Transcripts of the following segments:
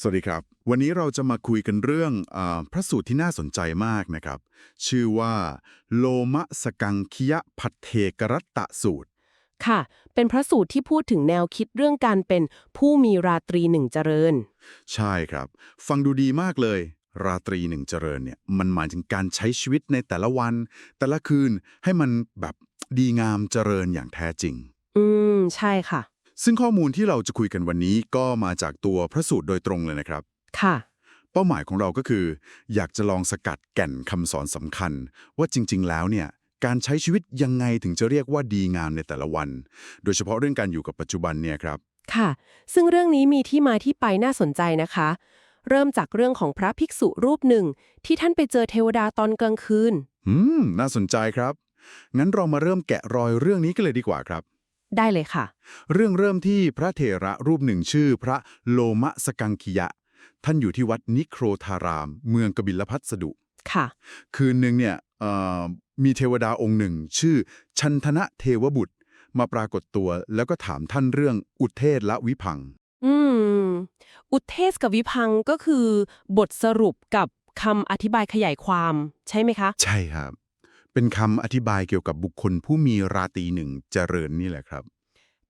สวัสดีครับ วันนี้เราจะมาคุยกันเรื่องอาพระสูตรที่น่าสนใจมากนะครับ ชื่อว่า โลมะสกังคิยะพัทเทกรัตตะสูตร ค่ะ เป็นพระสูตรที่พูดถึงแนวคิดเรื่องการเป็นผู้มีราตรีหนึ่งเจริญ ใช่ครับ ฟังดูดีมากเลย ราตรีหนึ่งเจริญเนี่ยมันหมายถึงการใช้ชีวิตในแต่ละวัน แต่ละคืนให้มันแบบดีงามเจริญอย่างแท้จริง อืม ใช่ค่ะ ซึ่งข้อมูลที่เราจะคุยกันวันนี้ก็มาจากตัวพระสูตรโดยตรงเลยนะครับ ค่ะ เป้าหมายของเราก็คือ อยากจะลองสกัดแก่นคำสอนสำคัญ ว่าจริง ๆ แล้วเนี่ยการใช้ชีวิตยังไงถึงจะเรียกว่าดีงามในแต่ละวัน โดยเฉพาะเรื่องการอยู่กับปัจจุบันเนี่ยครับ ค่ะ ซึ่งเรื่องนี้มีที่มาที่ไปน่าสนใจนะคะ เริ่มจากเรื่องของพระภิกษุรูปหนึ่ง ที่ท่านไปเจอเทวดาตอนกลางคืน อืม น่าสนใจครับ งั้นเรามาเริ่มแกะรอยเรื่องนี้กันเลยดีกว่าครับ ได้เลยค่ะ เรื่องเริ่มที่พระเถระรูปหนึ่งชื่อพระโลมะสกังคิยะ ท่านอยู่ที่วัดนิโครธาราม เมืองกบิลพัสดุ ค่ะ คืนหนึ่งเนี่ยเอ่อมีเทวดาองค์หนึ่ง ชื่อชันทนะเทวบุตร มาปรากฏตัวแล้วก็ถามท่านเรื่องอุเทศและวิพังค์อืม อุทเทศกับวิพังค์ก็คือบทสรุปกับคำอธิบายขยายความใช่ไหมคะ ใช่ครับ เป็นคำอธิบายเกี่ยวกับบุคคลผู้มีราตรีหนึ่งเจริญนี่แหละครับ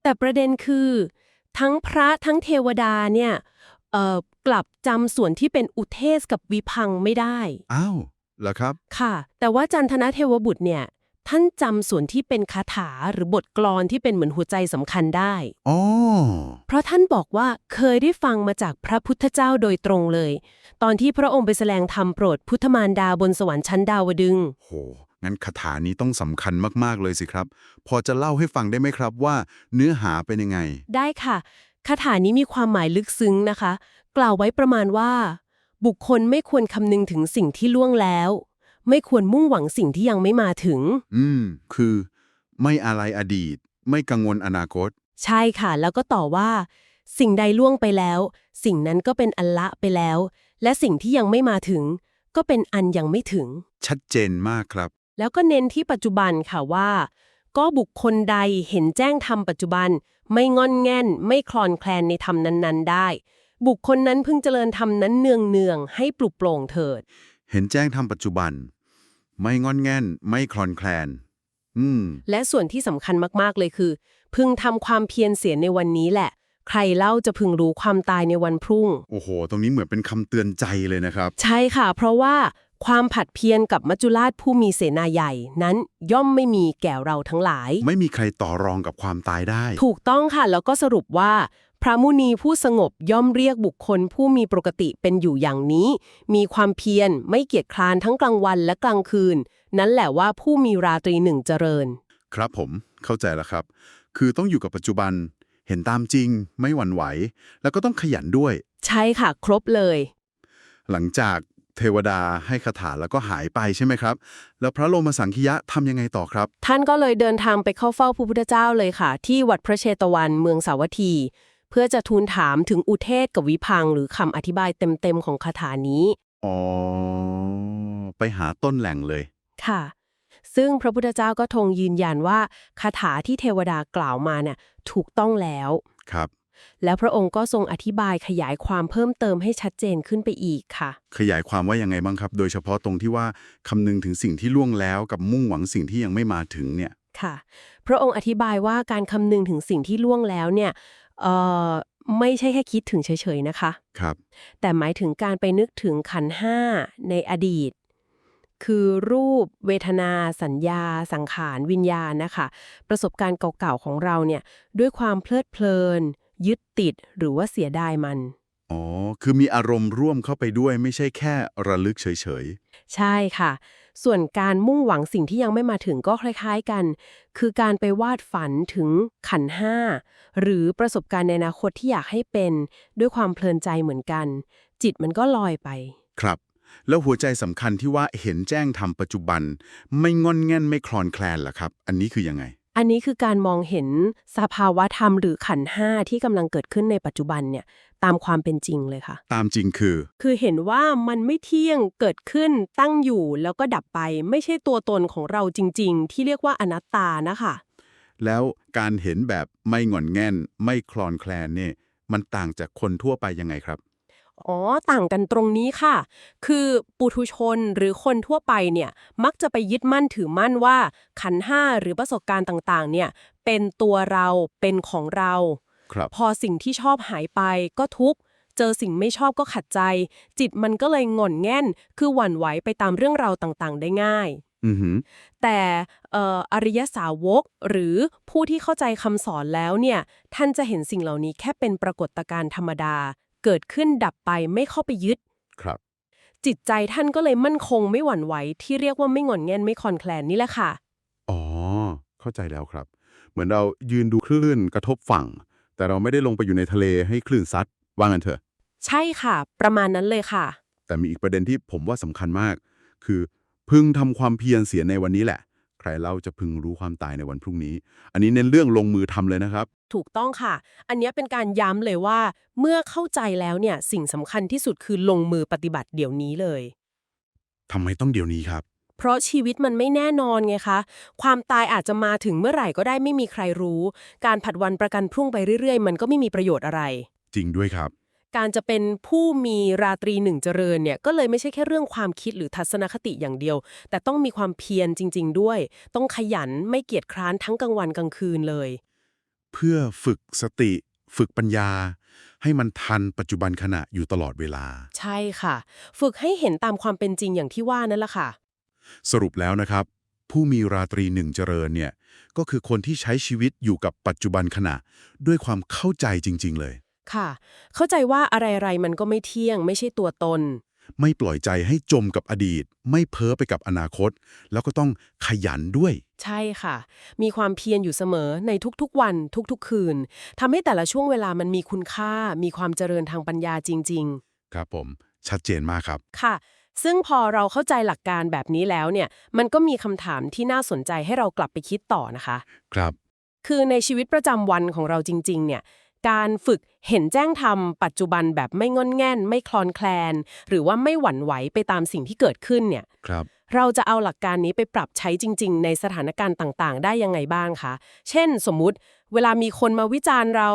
แต่ประเด็นคือ ทั้งพระทั้งเทวดาเนี่ยเอ่อกลับจำส่วนที่เป็นอุเทศกับวิพังค์ไม่ได้ อ้าวเหรอครับ ค่ะ แต่ว่าจันทนะเทวบุตรเนี่ย ท่านจำส่วนที่เป็นคาถาหรือบทกลอนที่เป็นเหมือนหัวใจสำคัญได้ อ๋อ เพราะท่านบอกว่าเคยได้ฟังมาจากพระพุทธเจ้าโดยตรงเลย ตอนที่พระองค์ไปแสดงธรรมโปรดพุทธมารดาบนสวรรค์ชั้นดาวดึงส์โห งั้นคาถานี้ต้องสำคัญมากๆเลยสิครับ พอจะเล่าให้ฟังได้ไหมครับว่าเนื้อหาเป็นยังไง ได้ค่ะ คาถานี้มีความหมายลึกซึ้งนะคะ กล่าวไว้ประมาณว่า บุคคลไม่ควรคำนึงถึงสิ่งที่ล่วงแล้ว ไม่ควรมุ่งหวังสิ่งที่ยังไม่มาถึง อืม คือ ไม่อะไรอดีต ไม่กังวลอนาคต ใช่ค่ะ แล้วก็ต่อว่า สิ่งใดล่วงไปแล้ว สิ่งนั้นก็เป็นอันละไปแล้ว และสิ่งที่ยังไม่มาถึง ก็เป็นอันยังไม่ถึง ชัดเจนมากครับ แล้วก็เน้นที่ปัจจุบันค่ะว่า ก็บุคคลใดเห็นแจ้งธรรมปัจจุบัน ไม่งอนแง่น ไม่คลอนแคลนในธรรมนั้น ๆ ได้ บุคคลนั้นพึงเจริญธรรมนั้นเนืองๆให้ปลุกโปร่งเถิด เห็นแจ้งทำปัจจุบัน ไม่งอนแง่น ไม่คลอนแคลน อืม และส่วนที่สำคัญมากๆเลยคือ พึงทำความเพียรเสียในวันนี้แหละ ใครเล่าจะพึงรู้ความตายในวันพรุ่ง โอ้โห ตรงนี้เหมือนเป็นคำเตือนใจเลยนะครับ ใช่ค่ะ เพราะว่า ความผัดเพียรกับมัจจุราชผู้มีเสนาใหญ่ นั้นย่อมไม่มีแก่เราทั้งหลาย ไม่มีใครต่อรองกับความตายได้ ถูกต้องค่ะ แล้วก็สรุปว่า พระมุนีผู้สงบย่อมเรียกบุคคลผู้มีปกติเป็นอยู่อย่างนี้ มีความเพียรไม่เกียจคร้านทั้งกลางวันและกลางคืน นั่นแหละว่าผู้มีราตรีหนึ่งเจริญ ครับผมเข้าใจแล้วครับ คือต้องอยู่กับปัจจุบันเห็นตามจริง ไม่หวั่นไหว แล้วก็ต้องขยันด้วย ใช่ค่ะ ครบเลย หลังจาก เทวดาให้คาถาแล้วก็หายไปใช่ไหมครับ แล้วพระโลมสังคิยะทำยังไงต่อครับ ท่านก็เลยเดินทางไปเข้าเฝ้าพระพุทธเจ้าเลยค่ะ ที่วัดพระเชตวันเมืองสาวัตถี เพื่อจะทูลถามถึงอุเทศกับวิพังค์หรือคำอธิบายเต็มๆของคาถานี้ อ๋อ ไปหาต้นแหล่งเลย ค่ะ ซึ่งพระพุทธเจ้าก็ทรงยืนยันว่าคาถาที่เทวดากล่าวมาเนี่ยถูกต้องแล้ว ครับ แล้วพระองค์ก็ทรงอธิบายขยายความเพิ่มเติมให้ชัดเจนขึ้นไปอีกค่ะ ขยายความว่ายังไงบ้างครับ โดยเฉพาะตรงที่ว่าคำนึงถึงสิ่งที่ล่วงแล้วกับมุ่งหวังสิ่งที่ยังไม่มาถึงเนี่ยค่ะ พระองค์อธิบายว่าการคำนึงถึงสิ่งที่ล่วงแล้วเนี่ยเอ่อไม่ใช่แค่คิดถึงเฉยๆนะคะ ครับ แต่หมายถึงการไปนึกถึงขันธ์ห้าในอดีต คือรูป เวทนา สัญญา สังขาร วิญญาณนะคะ ประสบการณ์เก่าๆของเราเนี่ย ด้วยความเพลิดเพลิน ยึดติดหรือว่าเสียดายมัน อ๋อ คือมีอารมณ์ร่วมเข้าไปด้วยไม่ใช่แค่ระลึกเฉยใช่ค่ะ ส่วนการมุ่งหวังสิ่งที่ยังไม่มาถึงก็คล้ายๆกัน คือการไปวาดฝันถึงขันธ์ห้าหรือประสบการณ์ในอนาคตที่อยากให้เป็น ด้วยความเพลินใจเหมือนกัน จิตมันก็ลอยไปๆครับแล้วหัวใจสำคัญที่ว่าเห็นแจ้งทำปัจจุบัน ไม่งอนแง่นไม่คลอนแคลนล่ะครับ อันนี้คือยังไง อันนี้คือการมองเห็นสภาวะธรรมหรือขันธ์ห้าที่กำลังเกิดขึ้นในปัจจุบันเนี่ยตามความเป็นจริงเลยค่ะ ตามจริงคือ คือเห็นว่ามันไม่เที่ยงเกิดขึ้นตั้งอยู่แล้วก็ดับไป ไม่ใช่ตัวตนของเราจริง ๆ ที่เรียกว่าอนัตตานะคะ แล้วการเห็นแบบไม่งอนแง่น ไม่คลอนแคลนเนี่ยมันต่างจากคนทั่วไปยังไงครับ อ๋อ ต่างกันตรงนี้ค่ะ คือปุถุชนหรือคนทั่วไปเนี่ย มักจะไปยึดมั่นถือมั่นว่าขันธ์ห้าหรือประสบการณ์ต่างๆ เนี่ย เป็นตัวเราเป็นของเรา ครับ พอสิ่งที่ชอบหายไปก็ทุกข์ เจอสิ่งไม่ชอบก็ขัดใจ จิตมันก็เลยหง่อนแง่น คือหวั่นไหวไปตามเรื่องราวต่างๆ ได้ง่าย อือหือ แต่เอ่ออริยสาวกหรือผู้ที่เข้าใจคำสอนแล้วเนี่ย ท่านจะเห็นสิ่งเหล่านี้แค่เป็นปรากฏการณ์ธรรมดา เกิดขึ้นดับไปไม่เข้าไปยึด ครับ จิตใจท่านก็เลยมั่นคงไม่หวั่นไหวที่เรียกว่าไม่หงอนแง่นไม่คลอนแคลนนี่แหละค่ะ อ๋อ เข้าใจแล้วครับ เหมือนเรายืนดูคลื่นกระทบฝั่ง แต่เราไม่ได้ลงไปอยู่ในทะเลให้คลื่นซัดว่างันเถอะ ใช่ค่ะ ประมาณนั้นเลยค่ะ แต่มีอีกประเด็นที่ผมว่าสำคัญมาก คือ พึงทำความเพียรเสียในวันนี้แหละใค รเล่าจะพึงรู้ความตายในวันพรุ่งนี้ อันนี้เน้นเรื่องลงมือทำเลยนะครับ ถูกต้องค่ะ อันเนี้ยเป็นการย้ำเลยว่า เมื่อเข้าใจแล้วเนี่ยสิ่งสำคัญที่สุดคือลงมือปฏิบัติเดี๋ยวนี้เลยทำไมต้องเดี๋ยวนี้ครับ เพราะชีวิตมันไม่แน่นอนไงคะ ความตายอาจจะมาถึงเมื่อไหร่ก็ได้ไม่มีใครรู้ การผัดวันประกันพรุ่งไปเรื่อยๆ มันก็ไม่มีประโยชน์อะไร จริงด้วยครับ การจะเป็นผู้มีราตรีหนึ่งเจริญเนี่ยก็เลยไม่ใช่แค่เรื่องความคิดหรือทัศนคติอย่างเดียว แต่ต้องมีความเพียรจริง ๆ ด้วย ต้องขยันไม่เกียจคร้านทั้งกลางวันกลางคืนเลย เพื่อฝึกสติ ฝึกปัญญา ให้มันทันปัจจุบันขณะอยู่ตลอดเวลา ใช่ค่ะ ฝึกให้เห็นตามความเป็นจริงอย่างที่ว่านั่นแหละค่ะ สรุปแล้วนะครับ ผู้มีราตรีหนึ่งเจริญเนี่ยก็คือคนที่ใช้ชีวิตอยู่กับปัจจุบันขณะ ด้วยความเข้าใจจริง ๆ เลย ค่ะ เข้าใจว่าอะไรๆมันก็ไม่เที่ยง ไม่ใช่ตัวตน ไม่ปล่อยใจให้จมกับอดีต ไม่เพ้อไปกับอนาคต แล้วก็ต้องขยันด้วย ใช่ค่ะ มีความเพียรอยู่เสมอในทุกๆ วันทุกๆ คืนทำให้แต่ละช่วงเวลามันมีคุณค่า มีความเจริญทางปัญญาจริง ครับผม ชัดเจนมากครับ ๆ ค่ะ ซึ่งพอเราเข้าใจหลักการแบบนี้แล้วเนี่ย มันก็มีคำถามที่น่าสนใจให้เรากลับไปคิดต่อนะคะ ครับ คือในชีวิตประจำวันของเราจริง ๆ เนี่ย การฝึกเห็นแจ้งธรรมปัจจุบันแบบไม่งอนแง่น ไม่คลอนแคลน หรือว่าไม่หวั่นไหวไปตามสิ่งที่เกิดขึ้นเนี่ยครับเราจะเอาหลักการนี้ไปปรับใช้จริง ๆ ในสถานการณ์ต่างๆ ได้ยังไงบ้างคะ เช่น สมมุติเวลามีคนมาวิจารณ์เรา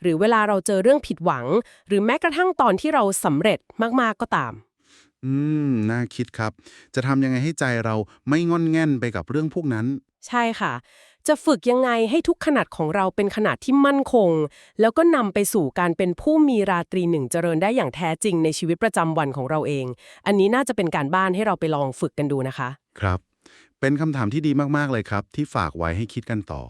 หรือเวลาเราเจอเรื่องผิดหวัง หรือแม้กระทั่งตอนที่เราสำเร็จมากๆก็ตาม อืม น่าคิดครับ จะทำยังไงให้ใจเราไม่งอนแง่นไปกับเรื่องพวกนั้น ใช่ค่ะ จะฝึกยังไงให้ทุกขนาดของเราเป็นขนาดที่มั่นคง แล้วก็นำไปสู่การเป็นผู้มีราตรีหนึ่งเจริญได้อย่างแท้จริงในชีวิตประจำวันของเราเอง อันนี้น่าจะเป็นการบ้านให้เราไปลองฝึกกันดูนะคะ ครับ เป็นคำถามที่ดีมากๆเลยครับ ที่ฝากไว้ให้คิดกันต่อ